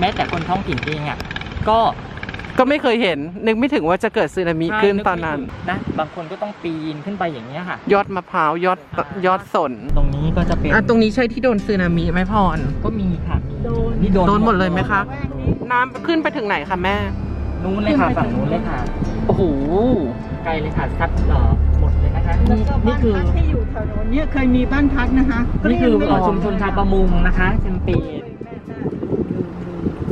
แม้แต่คนท้องถิ่นเองอะก็ก็ไม่เคยเห็น นึกไม่ถึงว่าจะเกิดสึนามิขึ้นตอนนั้นนะบางคนก็ต้องปีนขึ้นไปอย่างเงี้ยค่ะ ยอดมะพร้าวยอดยอดสน ตรงนี้ก็จะเป็นอะตรงนี้ใช่ที่โดนสึนามิไหมพรก็มีค่ะมีโดนนี่โดนโดนหมดเลยไหมคะน้ำขึ้นไปถึงไหนคะแม่ นู้นเลยค่ะฝั่งนู้นเลยค่ะโอ้โหไกลเลยค่ะซัดเอ่อหมดเลยนะคะแล้วนี่ก็นี่บ้านคือพักที่อยู่แถวโน้นเนี่ยเคยมีบ้านพักนะคะนี่คือเกลี้ยงเอ่อไม่หมดชุมชนชาวประมงนะคะแชมเปญ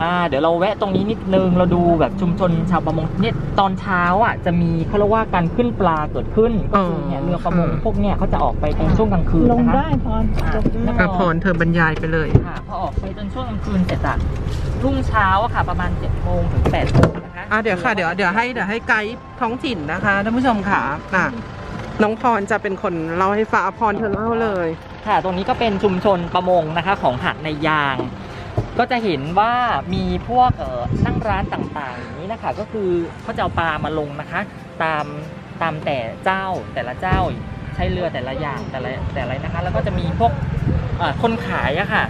อ่าเดี๋ยวเราแวะตรงนี้นิดนึงเราดูแบบชุมชนชาวประมงเนี่ยตอนเช้าอะจะมีเขาเรียกว่าการขึ้นปลาเกิดขึ้นก็คือเนี่ยอ๋อเรือประมงค่ะพวกเนี่ยเขาจะออกไปตอนช่วงกลางคืนลงนะคะได้พรอ่าลงได้อะพรเธอบรรยายไปเลย ค่ะพอออกไปจนช่วงกลางคืนเสร็จอะรุ่งเช้าอะค่ะ ประมาณ7จ็ดโมงถึง8ปดโมงนะคะอะเดี๋ยวค่ะเดี๋ยวเดี๋ยวให้เดี๋ยวให้ไกด์ท้องถิ่นนะคะท่านผู้ชมค่ะอะน้องพรจะเป็นคนเล่าให้ฟังอะพรเธอเล่าเลย ค่ะ ตรงนี้ก็เป็นชุมชนประมงนะคะ ของหาดในยาง ก็จะเห็นว่ามีพวกเอ่อนั่งร้านต่างๆอย่างนี้นะคะ ก็คือเขาจะเอาปลามาลงนะคะ ตามตามแต่เจ้าแต่ละเจ้าใช้เรือแต่ละอย่างแต่ละแต่ละนะคะ แล้วก็จะมีพวกเอ่อคนขายอะค่ะ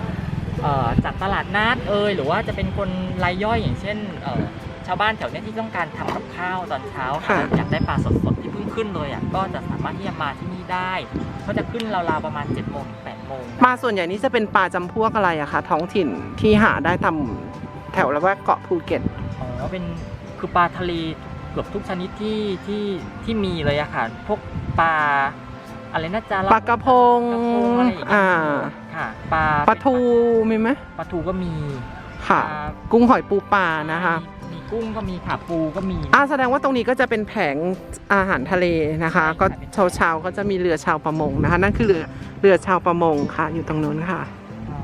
เอ่อจากตลาดนัดเอยหรือว่าจะเป็นคนรายย่อยอย่างเช่นเอ่อชาวบ้านแถวเนี้ยที่ต้องการทำกับข้าวตอนเช้าค่ะค่ะอยากได้ปลาสดๆที่เพิ่ง ขึ้นเลยอะก็จะสามารถที่จะมาที่นี่ได้เขาจะขึ้นราวๆประมาณ7จ็ดโมงถึงแปดโมงปลาส่วนใหญ่นี่จะเป็นปลาจำพวกอะไรอะคะท้องถิ่นที่หาได้ตามแถวละแวกเกาะภูเก็ต อ๋อเป็นคือปลาทะเลเกือบทุกชนิดที่ที่ที่มีเลยอะค่ะพวกปลาอะไรนะจ๊ะปลากระพงกระพงอะไรอย่างเงี้ยอ่าค่ะปลาปลาทูมีไหมปลาทูก็มีค่ะ ปลา กุ้งหอยปูปลานะคะ มีมี กุ้งก็มีค่ะปูก็มีอ่าแสดงว่าตรงนี้ก็จะเป็นแผงอาหารทะเลนะคะใช่ค่ะก็เช้าเช้าๆก็จะมีเรือชาวประมงนะคะ นั่นคือเรือเรือชาวประมงค่ะ อยู่ตรงนู้นค่ะอ่า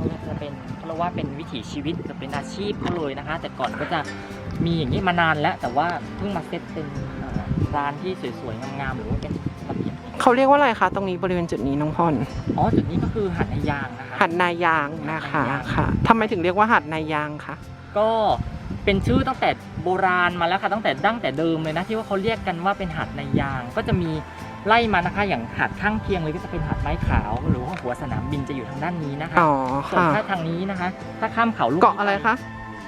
ก็จะเป็นเขาเรียกว่าเป็นวิถีชีวิตจะเป็นอาชีพเขาเลยนะคะ แต่ก่อนก็จะมีอย่างนี้มานานแล้ว แต่ว่าเพิ่งมาเซตเป็นเอ่อร้านที่สวยๆงามๆหรือว่าเป็นระเบียบเขาเรียกว่าอะไรคะตรงนี้บริเวณจุดนี้น้องพรอ๋อจุดนี้ก็คือหาดในยางนะคะหัดนายางนะคะหาดนายางค่ะทำไมถึงเรียกว่าหัดนายางคะก็ เป็นชื่อตั้งแต่โบราณมาแล้วค่ะตั้งแต่ดั้งแต่เดิมเลยนะที่ว่าเขาเรียกกันว่าเป็นหาดในยาง ก็จะมีไล่มานะคะอย่างหาดข้างเคียงเลยก็จะเป็นหาดไม้ขาว หรือว่าหัวสนามบินจะอยู่ทางด้านนี้นะคะอ๋อส่วนค่ะถ้าทางนี้นะคะ ถ้าข้ามเขาลูกเกาะอะไรคะ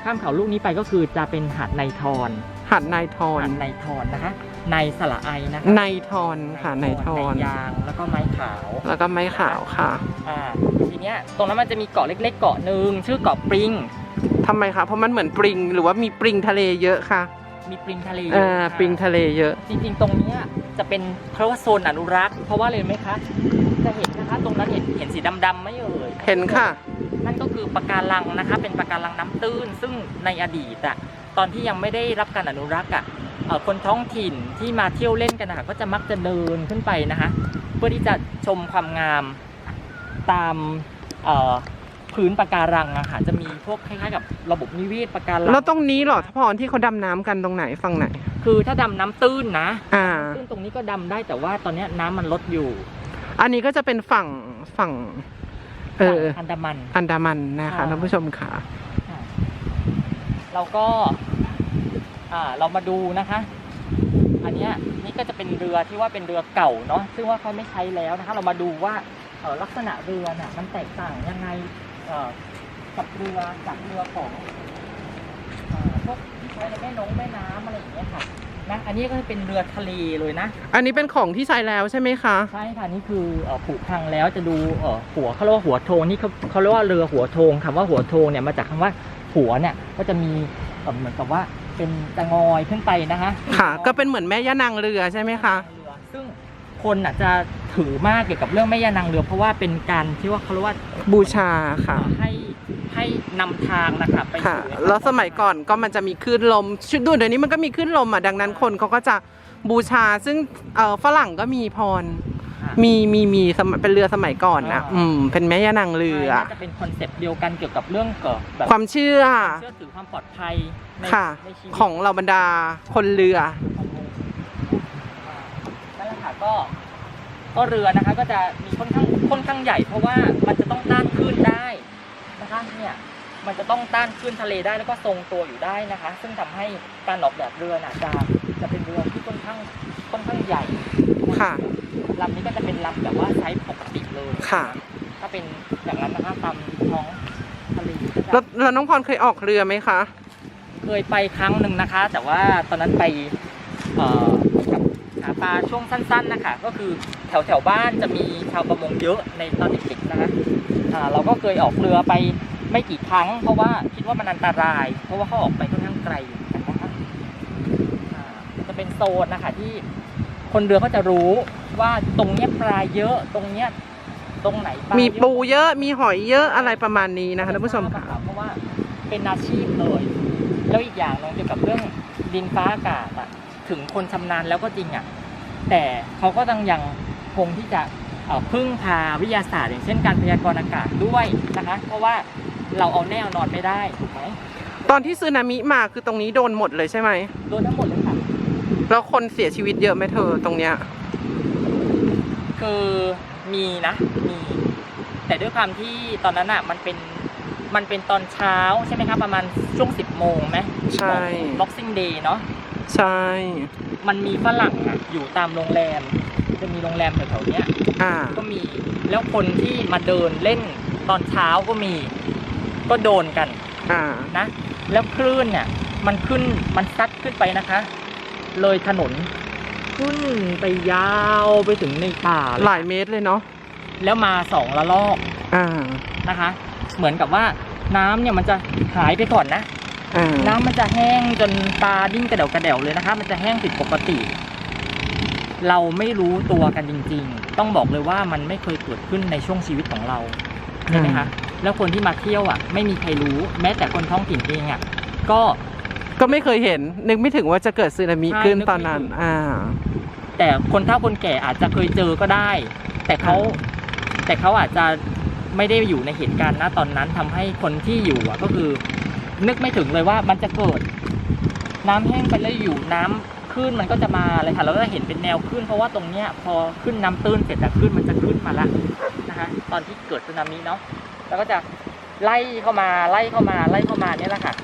ข้ามเขาลูกนี้ไปก็คือจะเป็นหาดในทอนหัดนายทอนหาดในทอนนะคะ ในสระไอนะคะนายทอนค่ะนายทอน ในยางแล้วก็ไม้ขาว แล้วก็ไม้ขาวค่ะ อ่าทีเนี้ยตรงนั้นมันจะมีเกาะเล็กๆ เกาะหนึ่งชื่อเกาะปริง ทำไมคะเพราะมันเหมือนปริง หรือว่ามีปริงทะเลเยอะค่ะมีปริงทะเลเอเยอะอค่ะปริงทะเลเยอะ จริงๆ ตรงเนี้ยจะเป็นเพราะว่าโซนอนุรักษ์ เพราะว่าเลยไหมคะ จะเห็นนะคะตรงนั้นเห็นเห็นสีดำๆไหมเอ่ย เห็นค่ะ นั่นก็คือปะการังนะคะ เป็นปะการังน้ำตื้น ซึ่งในอดีตอะตอนที่ยังไม่ได้รับการอนุรักษ์อะเอ่อคนท้องถิ่นที่มาเที่ยวเล่นกันนะคะก็จะมักจะเดินขึ้นไปนะคะ เพื่อที่จะชมความงามตามเอ่อ พื้นปะการังอะค่ะจะมีพวกคล้ายๆกับระบบนิเวศปะการังแล้วตรงนี้เหรอทพรที่เขาดำน้ำกันตรงไหนฝั่งไหน คือถ้าดำน้ำตื้นนะอ่า ตื้นตรงนี้ก็ดำได้แต่ว่าตอนเนี้ยน้ำมันลดอยู่อันนี้ก็จะเป็นฝั่งฝั่ง เออฝั่งอันดามัน อันดามันนะคะอ่า ท่านผู้ชมค่ะค่ะเราก็อ่าเรามาดูนะคะ อันเนี้ยนี่ก็จะเป็นเรือที่ว่าเป็นเรือเก่าเนาะซึ่งว่าเขาไม่ใช้แล้วนะคะ เรามาดูว่าเอ่อลักษณะเรือน่ะมันแตกต่างยังไงเอ่อกับเรือจากเรือของเอ่อพวกที่ใช้ในแม่นงแม่น้ำอะไรอย่างเงี้ยค่ะนะอันนี้ก็จะเป็นเรือทะเลเลยนะ อันนี้เป็นของที่ใช้แล้วใช่ไหมคะ ใช่ค่ะนี่คือเอ่อผุพังแล้วจะดูเอ่อหัวเขาเรียกว่าหัวโทงนี่เขาเขาเรียกว่าเรือหัวโทงคำว่าหัวโทงเนี่ยมาจากคำว่าหัวเนี่ยก็จะมีเอ่อเหมือนกับว่าเป็นตะงอยขึ้นไปนะคะค่ะ ก็เป็นเหมือนแม่ย่านางเรือใช่ไหมคะเรือซึ่ง คนอะจะถือมากเกี่ยวกับเรื่องแม่ย่านางเรือ เพราะว่าเป็นการที่ว่าเขาเรียกว่าบูชาค่ะเอ่อให้ให้นำทางนะคะไปค่ะ สู่แล้วสมัยก่อนก็มันจะมีคลื่นลมชุดดูเดี๋ยวนี้มันก็มีคลื่นลมอะดังนั้นคนเขาก็จะบูชาซึ่งเอ่อฝรั่งก็มีพร ค่ะ มีมีมีสมัยเป็นเรือสมัยก่อนนะอ่า อืมเป็นแม่ย่านางเรือ ใช่น่าจะเป็นคอนเซปต์เดียวกันเกี่ยวกับเรื่องเกี่ยวกับแบบความเชื่อ เชื่อถือความปลอดภัยในค่ะ ในชีวิตของเราบรรดาคนเรือนั่นแหละค่ะ ก็ก็เรือนะคะ ก็จะมีค่อนข้างค่อนข้างใหญ่ เพราะว่ามันจะต้องต้านคลื่นได้นะคะเนี่ยมันจะต้องต้านคลื่นทะเลได้แล้วก็ทรงตัวอยู่ได้นะคะ ซึ่งทำให้การออกแบบเรือน่ะจะจะเป็นเรือที่ค่อนข้างค่อนข้างใหญ่ค่ะลำนี้ก็จะเป็นลำแบบว่าไซส์ปกติเลยค่ะ ถ้าเป็นอย่างนั้นนะคะตามท้องทะเลทะเลก็จะแล้วแล้วน้องพรเคยออกเรือไหมคะ เคยไปครั้งหนึ่งนะคะ แต่ว่าตอนนั้นไปเอ่อกับหา ปลาช่วงสั้นๆนะคะก็คือแถวแถวๆบ้านจะมีชาวประมงเยอะในตอนเด็กๆนะคะอ่าเราก็เคยออกเรือไปไม่กี่ครั้ง เพราะว่าคิดว่ามันอันตราย เพราะว่าเขาออกไปค่อนข้างไกลอยู่เหมือนกันนะคะอ่าจะเป็นโซนนะคะที่คนเรือเขาจะรู้ว่าตรงเนี้ยปลาเยอะตรงเนี้ยตรงไหนปลามีเยอะปูเยอะมีหอยเยอะอะไรประมาณนี้นะคะท่านผู้ชมค่ะเพราะว่าเป็นอาชีพเลย แล้วอีกอย่างหนึงเกี่ยวกับเรื่องดินฟ้าอากาศอะถึงคนชำนาญแล้วก็จริงอะ แต่เขาก็ต้องยังคงที่จะเอ่อพึ่งพาวิทยาศาสตร์ อย่างเช่นการพยากรณ์อากาศด้วยนะคะ เพราะว่าเราเอาแน่เอานอนไม่ได้ถูกไหมตอนที่ซึนามิมาคือตรงนี้โดนหมดเลยใช่ไหมโดนทั้งหมดเลยค่ะแล้วคนเสียชีวิตเยอะไหมเธอตรงเนี้ยคือมีนะมีแต่ด้วยความที่ตอนนั้นอะมันเป็นมันเป็นตอนเช้าใช่ไหมครับประมาณช่วง10โมงไหมใช่บ็อกซิ่งเดย์เนาะใช่ มันมีฝรั่งอะอยู่ตามโรงแรม จะมีโรงแรมแถวๆเนี้ย อ่า ก็มีแล้วคนที่มาเดินเล่นตอนเช้าก็มีก็โดนกันอ่า นะ แล้วคลื่นเนี่ย มันขึ้นมันซัดขึ้นไปนะคะ เลยถนน ขึ้นไปยาวไปถึงในป่าเลหลายยเมตรเลยเนาะ แล้วมาสองละลอกอ่า นะคะ เหมือนกับว่าน้ำเนี่ยมันจะหายไปก่อนนะอ่า น้ำมันจะแห้งจนปลาดิ้นกระเดวกระเดวเลยนะคะ มันจะแห้งผิดปกติ เราไม่รู้ตัวกันจริง ๆ ต้องบอกเลยว่ามันไม่เคยเกิดขึ้นในช่วงชีวิตของเราใช่ไหมคะแล้วคนที่มาเที่ยวอะ ไม่มีใครรู้ แม้แต่คนท้องถิ่นเองอะ ก็ก็ไม่เคยเห็น นึกไม่ถึงว่าจะเกิดสึนามิใช่ขึ้นนึกไม่ตอนนั้นถึงอ่า แต่คนเฒ่าคนแก่อาจจะเคยเจอก็ได้ แต่เขาแต่เขาอาจจะไม่ได้อยู่ในเหตุการณ์ณตอนนั้นทำให้คนที่อยู่อะก็คือ นึกไม่ถึงเลยว่ามันจะเกิด น้ำแห้งไปแล้วอยู่น้ำขึ้นมันก็จะมาเลยค่ะเราก็จะเห็นเป็นแนวขึ้น เพราะว่าตรงเนี้ยพอขึ้นน้ำตื้นเสร็จอะขึ้นมันจะขึ้นมาละนะคะตอนที่เกิดสึนามิเนาะแล้วก็จะไล่เข้ามาไล่เข้ามาไล่เข้ามาเนี่ยแหละค่ะ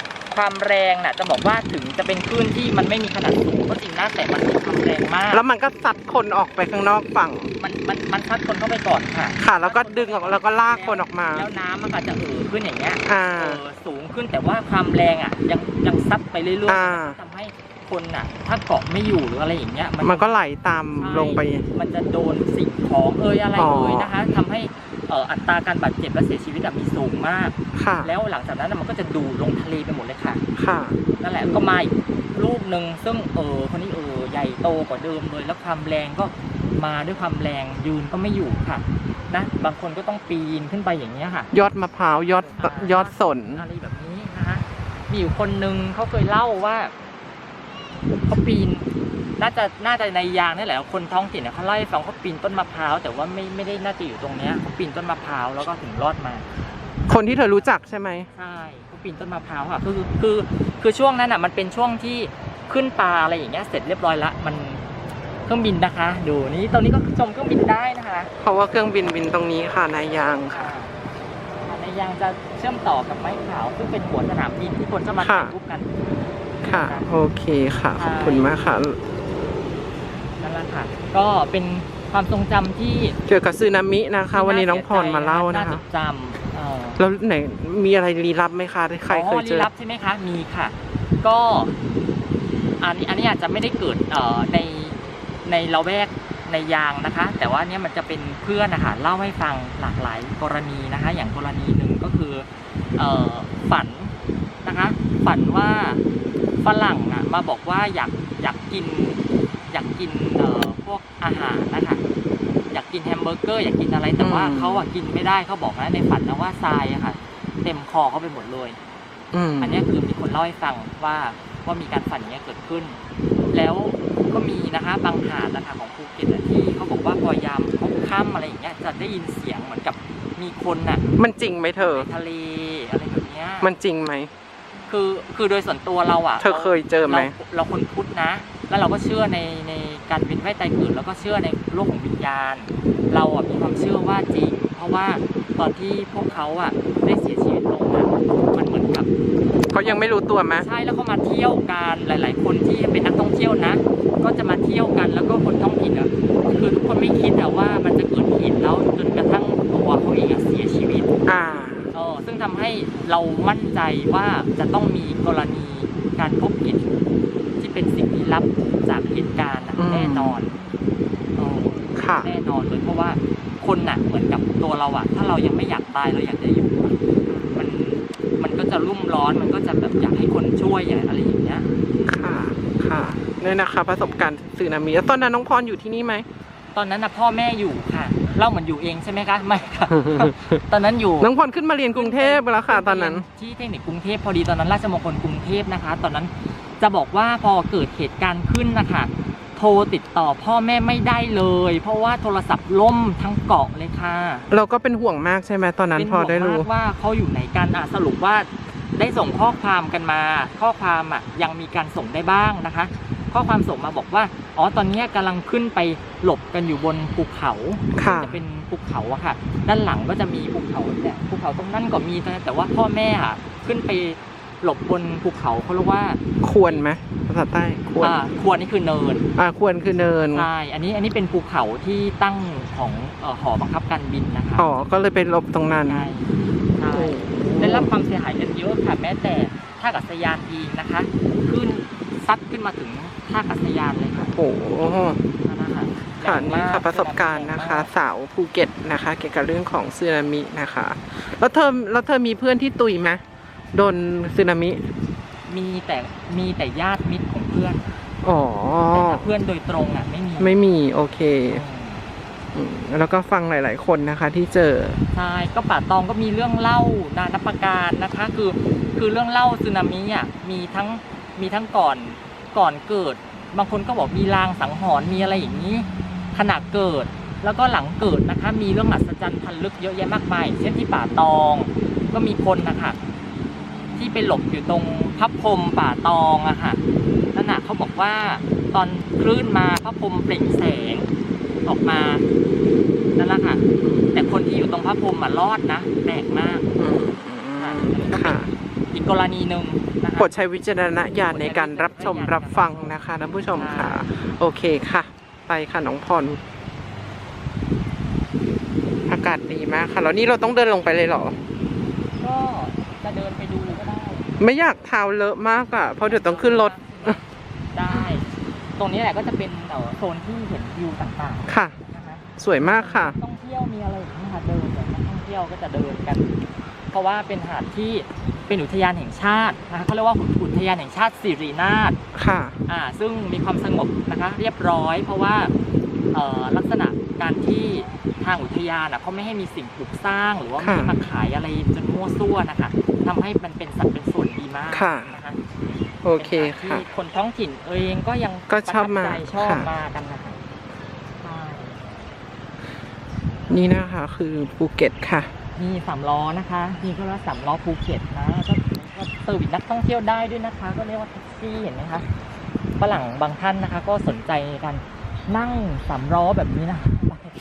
ความแรงน่ะจะบอกว่าถึงจะเป็นคลื่นที่มันไม่มีขนาดสูงก็จริงนะแต่มันมีความแรงมาก แล้วมันก็ซัดคนออกไปข้างนอกฝั่ง มันมันมันพัดคนเข้าไปก่อนค่ะ ค่ะ แล้วก็ดึงออกแล้วก็ลากคนออกมา แล้วน้ำมันก็จะเอ่อขึ้นอย่างเงี้ยอ่าเออสูงขึ้นแต่ว่าความแรงอะยังยังซัดไปเรื่อยอ่า ๆทำให้คนอะ ถ้าเกาะไม่อยู่หรืออะไรอย่างเงี้ย มันก็ไหลตามใช่ลงไป มันจะโดนสิ่งของเอ่ยอะไรอ๋อ เอ่ยนะคะทำให้เอ่ออัตราการบาดเจ็บและเสียชีวิตอะมีสูงมากค่ะแล้วหลังจากนั้นอะมันก็จะดูดลงทะเลไปหมดเลยค่ะค่ะ นั่นแหละก็มาอีกรูปหนึ่งซึ่งเออคนนี้เออใหญ่โตกว่าเดิมเลย แล้วความแรงก็มาด้วยความแรงยืนก็ไม่อยู่ค่ะนะบางคนก็ต้องปีนขึ้นไปอย่างเงี้ยค่ะ ยอดมะพร้าวยอดยอดสนอะไรแบบนี้นะฮะมีอยู่คนหนึ่งเขาเคยเล่าว่าเขาปีน น่าจะน่าจะในยางนี่แหละคนท้องถิ่นเนี่ยเขาเล่าให้ฟังเขาปีนต้นมะพร้าวแต่ว่าไม่ไม่ได้น่าจะอยู่ตรงเนี้ยเขาปีนต้นมะพร้าวแล้วก็ถึงรอดมาคนที่เธอรู้จักใช่ไหมใช่เขาปีนต้นมะพร้าวค่ะคือคือคือช่วงนั้นอะมันเป็นช่วงที่ขึ้นปลาอะไรอย่างเงี้ยเสร็จเรียบร้อยละมันเครื่องบินนะคะ ดูนี่ตอนนี้ก็ชมเครื่องบินได้นะคะเพราะว่าเครื่องบินบินตรงนี้ค่ะนายยางค่ะอ่าในยางจะเชื่อมต่อกับไม้ขาวซึ่งเป็นหัวสนามบินที่คนจะมาถ่ายรูปกันค่ะ โอเคค่ะ ขอบคุณมากค่ะ นั่นแหละค่ะก็เป็นความทรงจำที่เกี่ยวกับสึนามินะคะ วันนี้น้องพรมาเล่าน่านะคะจดจำเอ่อแล้วไหนมีอะไรลี้ลับไหมคะที่ใครเคยเจลี้อลับใช่ไหมคะมีค่ะ ก็อันนี้อันนี้อาจจะไม่ได้เกิดเอ่อในในละแวกในยางนะคะ แต่ว่าเนี่ยมันจะเป็นเพื่อนนะคะเล่าให้ฟังหลากหลายกรณีนะคะ อย่างกรณีหนึ่งก็คือเอ่อฝันนะคะ ฝันว่าฝรั่งอะมาบอกว่าอยากอยากกิน อยากกินเอ่อพวกอาหารนะคะอยากกินแฮมเบอร์เกอร์อยากกินอะไรแต่ว่าอืม เขาอะกินไม่ได้เขาบอกนะในฝันนะว่าทรายอะค่ะ เต็มคอเขาไปหมดเลย อืมอันเนี้ยคือมีคนเล่าให้ฟังว่าว่ามีการฝันอย่างเงี้ยเกิดขึ้น แล้วก็มีนะคะบางหาดนะคะของภูเก็ตอะที่เขาบอกว่าพอยามพบค่ำอะไรอย่างเงี้ยจะได้ยินเสียงเหมือนกับมีคนน่ะมันจริงไหมเธอ ในทะเลอะไรแบบเนี้ยมันจริงไหม คือคือโดยส่วนตัวเราอะเธอเคยเจอไหมเราเราคนพุทธนะ แล้วเราก็เชื่อในในการเวียนว่ายตายเกิดแล้วก็เชื่อในโลกของวิญญาณ เราอะมีความเชื่อว่าจริง เพราะว่าตอนที่พวกเขาอะได้เสียชีวิตลงอะมันเหมือนกับเขายังไม่รู้ตัวไหมใช่แล้วเขามาเที่ยวกันหลาย ๆ คนที่เป็นนักท่องเที่ยวนะ ก็จะมาเที่ยวกันแล้วก็คนท้องถิ่นอะคือทุกคนไม่คิดอะว่ามันจะเกิดเหตุแล้วจนกระทั่งตัวเขาเองอะเสียชีวิตอ่าเออ ซึ่งทำให้เรามั่นใจว่าจะต้องมีกรณีการพบเห็นที่เป็นสิ่งลี้ลับจากเหตุการณ์น่ะอืมแน่นอนเออค่ะแน่นอนเลยเพราะว่าคนน่ะเหมือนกับตัวเราอะถ้าเรายังไม่อยากตายเราอยากจะอยู่อะมันมันก็จะรุ่มร้อนมันก็จะแบบอยากให้คนช่วยอะไรอย่างเงี้ยค่ะค่ะนี่นะคะประสบการณ์สึนามิแล้วตอนนั้นน้องพรอยู่ที่นี่ไหมตอนนั้นนะพ่อแม่อยู่ค่ะ เล่าเหมือนอยู่เองใช่ไหมคะไม่ค่ะ ตอนนั้นอยู่น้องพรขึ้นมาเรียนกรุงเทพแล้วค่ะตอนนั้น ที่เทคนิคกรุงเทพพอดีตอนนั้นราชมงคลกรุงเทพนะคะ ตอนนั้นจะบอกว่าพอเกิดเหตุการณ์ขึ้นนะคะโทรติดต่อพ่อแม่ไม่ได้เลย เพราะว่าโทรศัพท์ล่มทั้งเกาะเลยค่ะ เราก็เป็นห่วงมากใช่ไหมตอนนั้นเป็นพอห่วงได้รู้มากว่าเขาอยู่ไหนกันอะสรุปว่าได้ส่งข้อความกันมา ข้อความอะยังมีการส่งได้บ้างนะคะ ข้อความส่งมาบอกว่า อ๋อ ตอนนี้กำลังขึ้นไปหลบกันอยู่บนภูเขาค่ะจะเป็นภูเขาอะค่ะ ด้านหลังก็จะมีภูเขาเนี่ยภูเขาตรงนั้นก็มีนะแต่ว่าพ่อแม่อะขึ้นไปหลบบนภูเขาเขาเรียกว่า ควรไหมภาษาใต้ควรอ่าควรนี่คือเนินอ่าควรคือเนินใช่อันนี้อันนี้เป็นภูเขาที่ตั้งของเอ่อหอบังคับการบินนะคะอ๋อก็เลยไปหลบตรงนั้นใช่ใช่ได้รับความเสียหายกันเยอะค่ะแม้แต่ท่าอากาศยานเองนะคะ ขึ้นซัดขึ้นมาถึง ท่าอากาศยานเลยค่ะโอ้โหนั่นนะคะค่ะแรงมนี่ค่ะประสบการณ์นะคะ สาวภูเก็ตนะคะ เกี่ยวกับเรื่องของสึนามินะคะ แล้วเธอแล้วเธอมีเพื่อนที่ตุยไหมโดนสึนามิ มีแต่มีแต่ญาติมิตรของเพื่อนอ๋อแต่ถ้าเพื่อนโดยตรงอะไม่มีไม่มีโอเคอืมอืมแล้วก็ฟังหลาย ๆ คนนะคะที่เจอ ใช่ ก็ป่าตองก็มีเรื่องเล่านานับประการนะคะ คือคือเรื่องเล่าสึนามิอะมีทั้งมีทั้งก่อน ก่อนเกิด บางคนก็บอกมีลางสังหรณ์มีอะไรอย่างนี้ขณะเกิดแล้วก็หลังเกิดนะคะ มีเรื่องอัศจรรย์พันลึกเยอะแยะมากมายเช่นที่ป่าตอง ก็มีคนนะคะที่ไปหลบอยู่ตรงพับพรมป่าตองอะค่ะนั่นน่ะเขาบอกว่าตอนคลื่นมาพับพรมเปล่งแสงออกมานั่นแหละค่ะ แต่คนที่อยู่ตรงพับพรมมารอดนะแปลกมากอืมค่ะอี กกรณีหนึ่งนะคะ โปรดใช้วิจารณญาณในการรับชมรับฟังนะคะท่านผู้ชมค่ะ โอเคค่ะ ไปค่ะน้องพรอากาศดีมากค่ะ แล้วนี่เราต้องเดินลงไปเลยเหรอ ก็จะเดินไปดูก็ได้ไม่อยากเท้าเลอะมากอะ เพราะเดี๋ยวต้องขึ้นรถ ได้ ตรงนี้แหละก็จะเป็นเอ่อโซนที่เห็นวิวต่างค่ะ ๆนะคะสวยมากค่ะนัท่องเที่ยวมีอะไรอย่างนี้ค่ะเดินแบบนักท่องเที่ยวก็จะเดินกัน เพราะว่าเป็นหาดที่เป็นอุทยานแห่งชาตินะคะเขาเรียกว่าอุทยานแห่งชาติสิรินาถค่ะอ่าซึ่งมีความสงบนะคะ เรียบร้อย เพราะว่าเอ่อลักษณะการที่ทางอุทยานอะเขาไม่ให้มีสิ่งปลูกสร้าง หรือว่าไม่ให้ค่ะมาขายอะไรจนมั่วซั่วนะคะทำให้มันเป็นสัดเป็นส่วนดีมากค่ะนะคะโอเคเป็นหาดค่ะที่คนท้องถิ่นเองก็ยังก็ชอบมาประทัใจชอบค่ะมากันนะคะใช่นี่นะคะคือภูเก็ตค่ะ มีสามล้อนะคะมีก็เรียกว่าสามล้อภูเก็ตนะก็ก็เซอร์วิสนักท่องเที่ยวได้ด้วยนะคะ ก็เรียกว่าแท็กซี่เห็นไหมคะฝรั่งบางท่านนะคะ ก็สนใจในการนั่งสามล้อแบบนี้นะ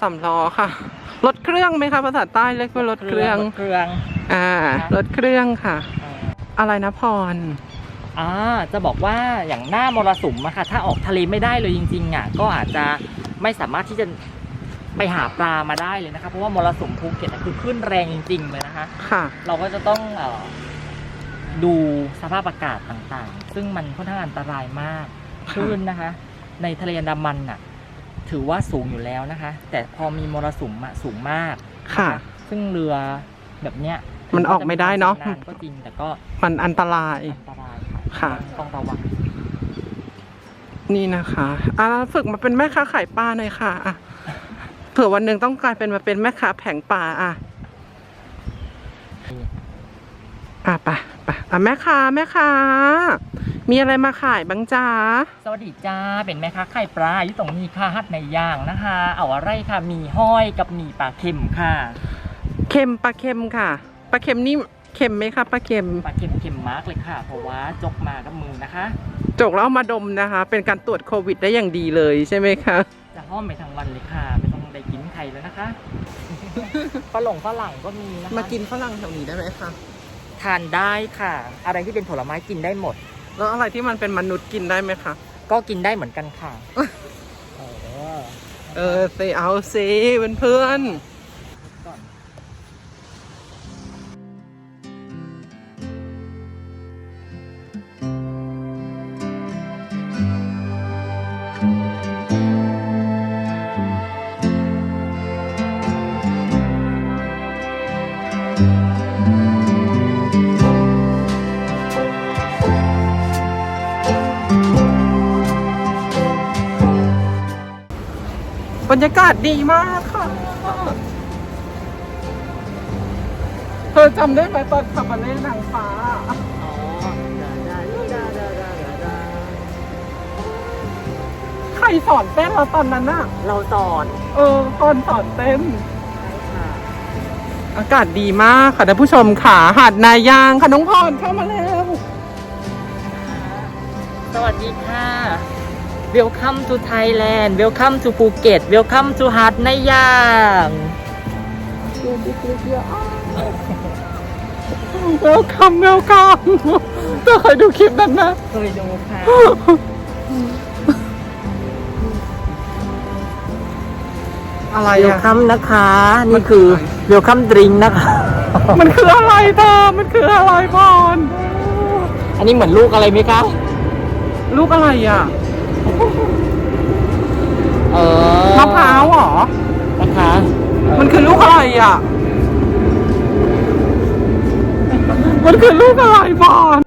สามล้อค่ะรถเครื่องไหมคะภาษาใต้เรียกว่ารถเครื่องเครื่องอ่ารถเครื่องค่ะเอ่ออะไรนะพรอ่าจะบอกว่าอย่างหน้ามรสุมอะค่ะถ้าออกทะเลไม่ได้เลยจริงๆอะก็อาจจะไม่สามารถที่จะ ไปหาปลามาได้เลยนะคะเพราะว่ามรสุมภูเก็ตอะคือขึ้นแรงจริงๆเลยนะคะ ค่ะ เราก็จะต้องเออดูสภาพอากาศต่างๆ ซึ่งมันค่อนข้างอันตรายมากค่ะคลื่นนะคะ ในทะเลอันดามันน่ะ ถือว่าสูงอยู่แล้วนะคะ แต่พอมีมรสุมอะสูงมากค่ะ ซึ่งเรือแบบเนี้ยมันออกไม่ได้เนาะถึงว่จมีควมชำญก็จริงแต่ก็มันอันตราย อันตรายค่ะ ต้องระวัง นี่นะคะอ่าฝึกมาเป็นแม่ค้าขายปลาหน่อยค่ะอะเผื่อวันหนึ่งต้องกลายเป็นมาเป็นแม่ค้าแผงปลาอะอะไปไปอะแม่ค้าแม่ค้ามีอะไรมาขายบ้างจ้าสวัสดีจ้า เป็นแม่ค้าไข่ปลาอยู่ตรงนี้ค่ะฮัดในย่างนะคะ เอาอะไรค่ะ มีห้อยกับมีปลาเค็มค่ะ เค็มปลาเค็มค่ะ ปลาเค็มนี่เค็มไหมคะปลาเค็ม ปลาเค็มเค็มมากเลยค่ะ เพราะว่าจกมากับมือนะคะ จกแล้วเอามาดมนะคะ เป็นการตรวจโควิดได้อย่างดีเลยใช่ไหมคะ จะห้อมไปทั้งวันเลยค่ะ ข่แล้วนะคะฝรั่งฝรั่งก็มีนะคะมากินฝรั่งแถวนี้ได้ไหมคะทานได้ค่ะ อะไรที่เป็นผลไม้กินได้หมด แล้วอะไรที่มันเป็นมนุษย์กินได้ไหมคะ ก็กินได้เหมือนกันค่ะ เออเออสิเอาสิเพื่อนก่ บรรยากาศดีมากค่ะ เธอจำได้ไหมตอนขับมาเล่นนางฟ้าอ๋อได้ได้ได้ได้ได้ได้ใครสอนเต้นเราตอนนั้นน่ะ เราสอนเออคนสอนเต้นใช่ค่ะอากาศดีมากค่ะท่านผู้ชมค่ะหาดนายางค่ะน้องพรเข้ามาแล้ว สวัสดีค่ะ Welcome to Thailand Welcome to Phuket Welcome to หาดในยางเวลคัมเวลคัมเธอเคยดูคลิปนั้นนะเคยดูค่ะอะไรเวลอะคัมนะคะ นี่คือ Welcome Drink นะคะ มันคืออะไรเธอมันคืออะไรบอลอันนี้เหมือนลูกอะไรไหมคะลูกอะไรอะ เออมะพร้าวเหรอนะคะมันคือลูกอะไรอะ มันคือลูกอะไรบอล